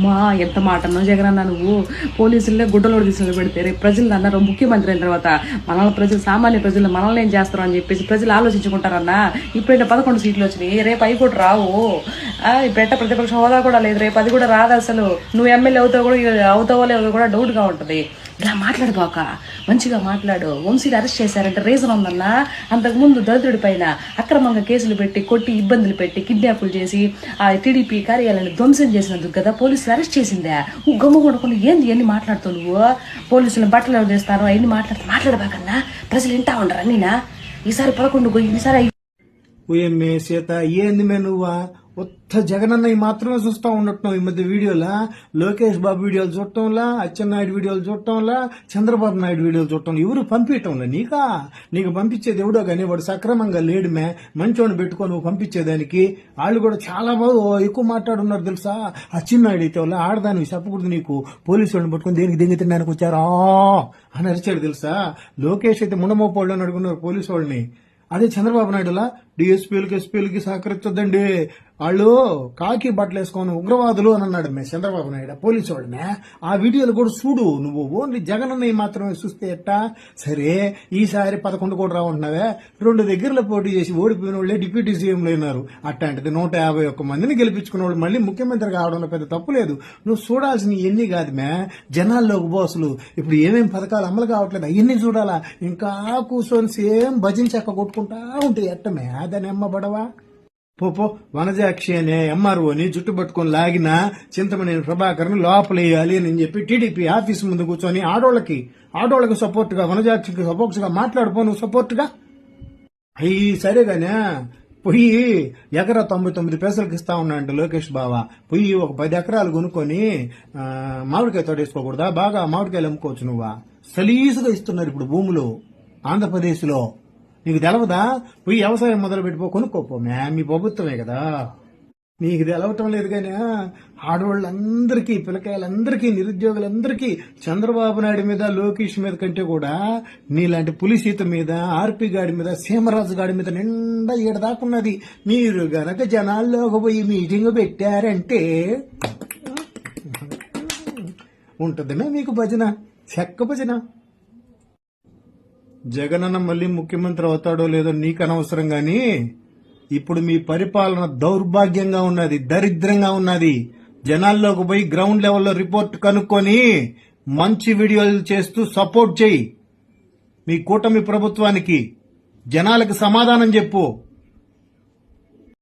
అమ్మా ఎంత మాట అన్నావు జగన్ అన్న నువ్వు? పోలీసులే గుడ్డలోడు తీసుకుని పెడితే రేపు ప్రజలు అన్నారు ముఖ్యమంత్రి అయిన తర్వాత. మనల్ని ప్రజలు సామాన్య ప్రజలు మనల్ని ఏం చేస్తారు అని చెప్పేసి ప్రజలు ఆలోచించుకుంటారన్నా. ఇప్పుడైతే పదకొండు సీట్లు వచ్చినాయి రేపు అవి కూడా రావు. ఆ, ప్రతిపక్ష హోదా కూడా లేదు రేపు అది కూడా రాదు అసలు. నువ్వు ఎమ్మెల్యే అవుతావు కూడా అవుతావో లేదో కూడా డౌట్గా ఉంటుంది. ఇలా మాట్లాడుకోక మంచిగా మాట్లాడు. వంశీని అరెస్ట్ చేశారంటే రీజన్ ఉందన్నా అంతకుముందు దళితుడి పైన అక్రమంగా కేసులు పెట్టి కొట్టి ఇబ్బందులు పెట్టి కిడ్నాపులు చేసి ఆ టీడీపీ కార్యాలయాన్ని ధ్వంసం చేసినందుకు కదా పోలీసులు అరెస్ట్ చేసిందే? నువ్వు గమ్ము కొనుక్కొని ఏంది ఎన్ని మాట్లాడుతావు నువ్వు? పోలీసులను బట్టలు చేస్తాను చేస్తారు అవన్నీ మాట్లాడుతూ మాట్లాడబాకన్నా? ప్రజలు వింటా ఉండరా నేనా ఈసారి పదకొండు పోయి ఈసారి ఓయమ్మే సీత ఏంది మే నువ్వా? ఉత్త జగనన్నవి మాత్రమే చూస్తా ఉండటం ఈ మధ్య వీడియోలా. లోకేష్ బాబు వీడియోలు చూడటంలా అచ్చెన్నాయుడు వీడియోలు చూడటంలా చంద్రబాబు నాయుడు వీడియోలు చూడటం ఎవరు పంపించటంలా నీకా? నీకు పంపించేది ఎవడో కానీ వాడు సక్రమంగా లేడుమే మంచోని పెట్టుకొని నువ్వు పంపించేదానికి. వాళ్ళు కూడా చాలా బాగా ఎక్కువ మాట్లాడున్నారు తెలుసా? అచ్చెన్నాయుడు అయితే వాళ్ళ ఆడదానికి చెప్పకూడదు నీకు. పోలీసు వాళ్ళని పట్టుకొని దేనికి దెంగి తినడానికి వచ్చారా అని అరిచాడు తెలుసా? లోకేష్ అయితే ముండమోపోళ్ళు అని అడుగున్నారు పోలీసు వాళ్ళని. అదే చంద్రబాబు నాయుడులా? డిఎస్పీలకి ఎస్పీలకి సహకరించొద్దండి. వాళ్ళు కాకి బట్టలు వేసుకొని ఉగ్రవాదులు అని అన్నాడు మే చంద్రబాబు నాయుడు పోలీసు వాడినే. ఆ వీడియోలు కూడా చూడు నువ్వు. ఓన్లీ జగన్ అన్నయ్య మాత్రమే చూస్తే ఎట్టా? సరే ఈసారి పదకొండు కూడా రావంటున్నావే. రెండు దగ్గరలో పోటీ చేసి ఓడిపోయిన వాళ్ళే డిప్యూటీ సీఎంలు అయినారు. అట్లాంటిది నూట యాభై ఒక్క మందిని గెలిపించుకున్న వాళ్ళు మళ్ళీ ముఖ్యమంత్రి కావడంలో పెద్ద తప్పు లేదు. నువ్వు చూడాల్సిన ఎన్ని కాదు మే. జనాల్లోకి బోసులు ఇప్పుడు ఏమేం పథకాలు అమలు కావట్లేదు అవన్నీ చూడాలా? ఇంకా కూర్చొని సేమ్ భజించక్క కొట్టుకుంటా ఉంటాయి ఎట్టమే దాని బడవా పోపో వనజాక్షి అనే ఎంఆర్ఓని జుట్టు పట్టుకొని లాగిన చింతమనేని ప్రభాకర్ని లోపలేయాలి అని చెప్పి టీడీపీ ఆఫీస్ ముందు కూర్చొని ఆడోళ్ళకి ఆడోళ్ళకి సపోర్ట్గా వనజాక్షికి సపోర్ట్గా మాట్లాడుకో నువ్వు సపోర్ట్గా అయ్యి సరేగానే పొయ్యి ఎకరా తొంభై తొమ్మిది పైసలకి ఇస్తా ఉన్నాడు లోకేష్ బావ. పొయ్యి ఒక పది ఎకరాలు కొనుక్కొని మామిడికాయ తోడేసుకోకూడదా బాగా మామిడికాయలు అమ్ముకోవచ్చు నువ్వా? సలీసుగా ఇస్తున్నారు ఇప్పుడు భూములు ఆంధ్రప్రదేశ్లో నీకు తెలవదా? పోయి వ్యవసాయం మొదలు పెట్టిపో కొనుక్కోపో. మ్యా మీ ప్రభుత్వమే కదా. నీకు తెలవటం లేదు కానీ ఆడవాళ్ళందరికీ పిల్లకాయలందరికీ నిరుద్యోగులందరికీ చంద్రబాబు నాయుడు మీద లోకేష్ మీద కంటే కూడా నీలాంటి పులిసీత మీద ఆర్పి గాడి మీద సీమరాజు గాడి మీద నిండా ఈడదాకున్నది మీరు గనక జనాల్లోకి పోయి మీటింగ్ పెట్టారంటే ఉంటుందమే మీకు భజన? చెక్క భజన? జగనన్న మళ్ళీ ముఖ్యమంత్రి అవుతాడో లేదో నీకు అనవసరం గాని ఇప్పుడు మీ పరిపాలన దౌర్భాగ్యంగా ఉన్నది దరిద్రంగా ఉన్నది. జనాల్లోకి పోయి గ్రౌండ్ లెవెల్లో రిపోర్ట్ కనుక్కొని మంచి వీడియోలు చేస్తూ సపోర్ట్ చేయి. మీ కూటమి ప్రభుత్వానికి జనాలకు సమాధానం చెప్పు.